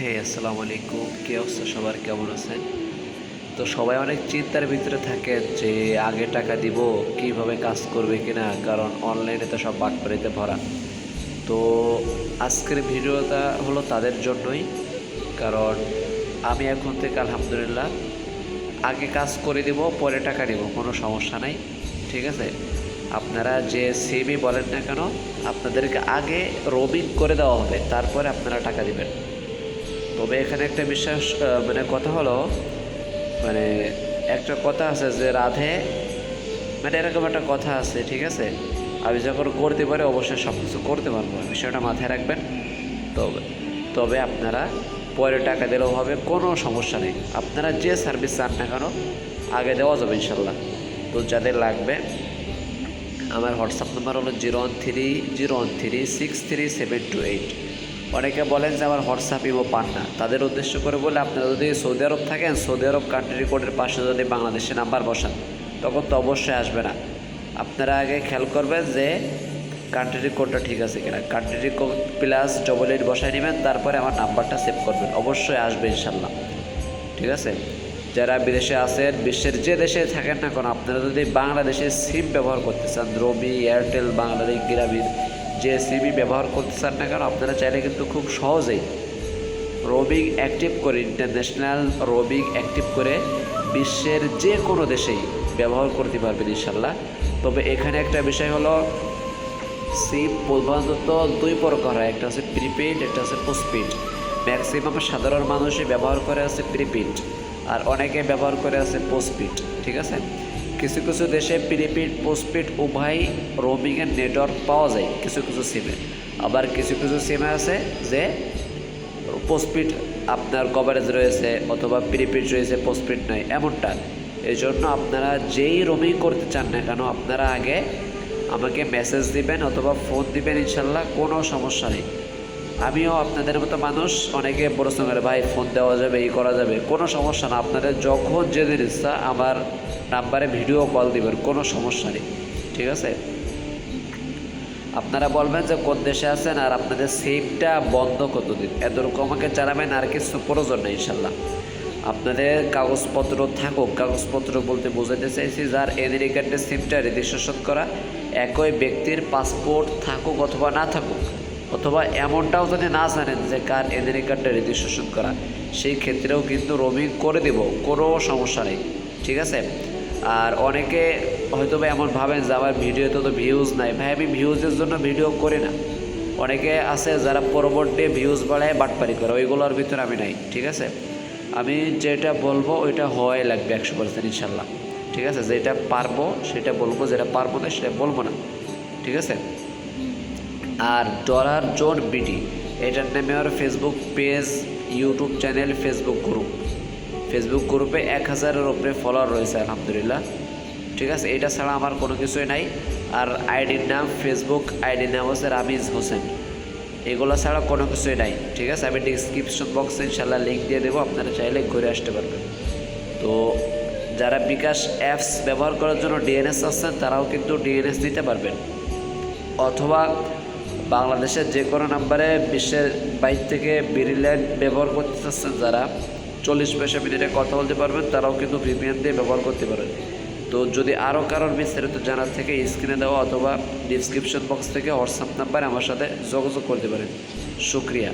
হ্যাঁ আসসালামু আলাইকুম। কে অবস্থা সবার? কেমন আছেন? তো সবাই অনেক চিন্তার ভিতরে থাকে যে আগে টাকা দিব, কীভাবে কাজ করবে কিনা, কারণ অনলাইনে তো সব বাটপাড়িতে ভরা। তো আজকের ভিডিওটা হলো তাদের জন্যই, কারণ আমি এখন থেকে আলহামদুলিল্লাহ আগে কাজ করে দিব, পরে টাকা দিব, কোনো সমস্যা নাই, ঠিক আছে? আপনারা যে সিমই বলেন না কেন, আপনাদেরকে আগে রবিং করে দেওয়া হবে, তারপরে আপনারা টাকা দিবেন। তবে এখানে একটা বিশ্বাস মানে কথা হলো মানে একটা কথা আছে যে রাধে মানে এরকম একটা কথা আছে, ঠিক আছে? আমি যখন করতে পারি, অবশ্যই সব কিছু করতে পারব, বিষয়টা মাথায় রাখবেন। তবে তবে আপনারা পরে টাকা দিলেও হবে, কোনো সমস্যা নেই। আপনারা যে সার্ভিস চান না কেন, আগে দেওয়া যাবে, ইনশাল্লাহ। তো যাদের লাগবে, আমার হোয়াটসঅ্যাপ নাম্বার হলো zero one three zero one three six three seven two eight অনেকে বলেন যে আমার হোয়াটসঅ্যাপ ইমো পান না তাদের উদ্দেশ্য করে বলে, আপনারা যদি সৌদি আরব থাকেন, সৌদি আরব কান্ট্রি কোডের পাশে যদি বাংলাদেশের নাম্বার বসান, তখন তো অবশ্যই আসবে না। আপনারা আগে খেয়াল করবেন যে কান্ট্রি কোডটা ঠিক আছে কিনা। Country code plus double eight বসায় নেবেন, তারপরে আমার নাম্বারটা সেভ করবেন। অবশ্যই আসবে ইনশাল্লাহ ঠিক আছে? যারা বিদেশে আছেন, বিশ্বের যে দেশে থাকেন না কেন, আপনারা যদি বাংলাদেশে সিম ব্যবহার করতে চান রবি এয়ারটেল বাংলাদেশ গ্রামীণ যে সিমই ব্যবহার করতে চান না কেন, আপনারা চাইলে কিন্তু খুব সহজেই রোবিং অ্যাক্টিভ করে ইন্টারন্যাশনাল রোবিং অ্যাক্টিভ করে বিশ্বের যে কোনো দেশেই ব্যবহার করতে পারবেন ইনশাল্লাহ। তবে এখানে একটা বিষয় হলো সিম প্রধানত দুই প্রকার হয় একটা হচ্ছে প্রিপেড একটা হচ্ছে পোস্টপেড ম্যাক্সিমাম সাধারণ মানুষই ব্যবহার করে আছে প্রিপেড আর অনেকে ব্যবহার করে আছে পোস্টপেড ঠিক আছে? কিছু কিছু দেশে প্রিপেড পোস্টপেড উভয় রোমিংয়ের নেটওয়ার্ক পাওয়া যায়, কিছু কিছু সিমে আবার কিছু কিছু সিমে আছে যে পোস্টপেড আপনার কভারেজ রয়েছে অথবা প্রিপেড রয়েছে, পোস্টপেড নাই এমনটা। এই জন্য আপনারা যেই রোমিং করতে চান না কেন, আপনারা আগে আমাকে মেসেজ দিবেন অথবা ফোন দিবেন, ইনশাল্লাহ, কোনো সমস্যা নেই। আমিও আপনাদের মতো মানুষ, অনেকে প্রশ্ন করে, ভাই ফোন দেওয়া যাবে এই করা যাবে? কোনো সমস্যা না। আপনাদের যখন যেদিন ইচ্ছা, আমার নাম্বারে ভিডিও কল দিবেন, কোনো সমস্যা নেই, ঠিক আছে? আপনারা বলবেন যে কোন দেশে আছেন আর আপনাদের সিমটা বন্ধ কতদিন? এতটুকু আমাকে জানাবেন, আর কিছু প্রয়োজন নেই, ইনশাল্লাহ। আপনাদের কাগজপত্র থাকুক, কাগজপত্র বলতে বোঝাতে চাইছি যার এনআইডি কার্ডের সিমটা রেজিস্ট্রেশন করা, একই ব্যক্তির পাসপোর্ট থাকুক অথবা না থাকুক, অথবা এমনটাও যদি না জানেন যে কার এনআইডি কার্ডটা রেজিস্ট্রেশন করা, সেই ক্ষেত্রেও কিন্তু রোমিং করে দেব, কোনো সমস্যা নেই, ঠিক আছে? আর অনেকে হয়তো বা এমন ভাবেন যে আমার ভিডিওতে তো ভিউজ নাই। ভাই, আমি ভিউজের জন্য ভিডিও করি না। অনেকে আছে যারা পরবর্তী ভিউজ বাড়ায় বাটপারি করে, ওইগুলোর ভিতরে আমি নাই, ঠিক আছে? আমি যেটা বলব ওইটা হওয়াই লাগবে একশো পার্সেন্ট ইনশাল্লাহ, ঠিক আছে? যেটা পারব সেটা বলব, যেটা পারব না সেটা বলব না, ঠিক আছে? আর ডলার জোন বিডি, এটার নামে আমার Facebook page YouTube channel Facebook group Facebook গ্রুপে এক হাজারের উপরে ফলোয়ার রয়েছে, আলহামদুলিল্লাহ। ঠিক আছে? এটা ছাড়া আমার কোনো কিছুই নাই। আর আইডির নাম ফেসবুক আইডির নাম হচ্ছে রামিজ হোসেন। এগুলো ছাড়া কোনো কিছুই নাই। ঠিক আছে? আমি ডিসক্রিপশন বক্সে ইনশাল্লাহ লিঙ্ক দিয়ে দেবো, আপনারা চাইলে ঘুরে আসতে পারবেন। তো যারা বিকাশ অ্যাপস ব্যবহার করার জন্য ডিএনএস আসছেন তারাও কিন্তু ডিএনএস দিতে পারবেন। অথবা বাংলাদেশের যে কোনো নাম্বারে বিশ্বের বাইর থেকে বিরিল্যান্ড ব্যবহার করতে চাচ্ছেন যারা চল্লিশ পয়সা মিনিটে কথা বলতে পারবেন, তারাও কিন্তু ভিপিএন দিয়ে ব্যবহার করতে পারেন। তো যদি আরও কারোর বিস্তারিত জানার থেকে স্ক্রিনে দেওয়া অথবা ডিসক্রিপশন বক্স থেকে হোয়াটসঅ্যাপ নাম্বারে আমার সাথে যোগাযোগ করতে পারেন। শুক্রিয়া।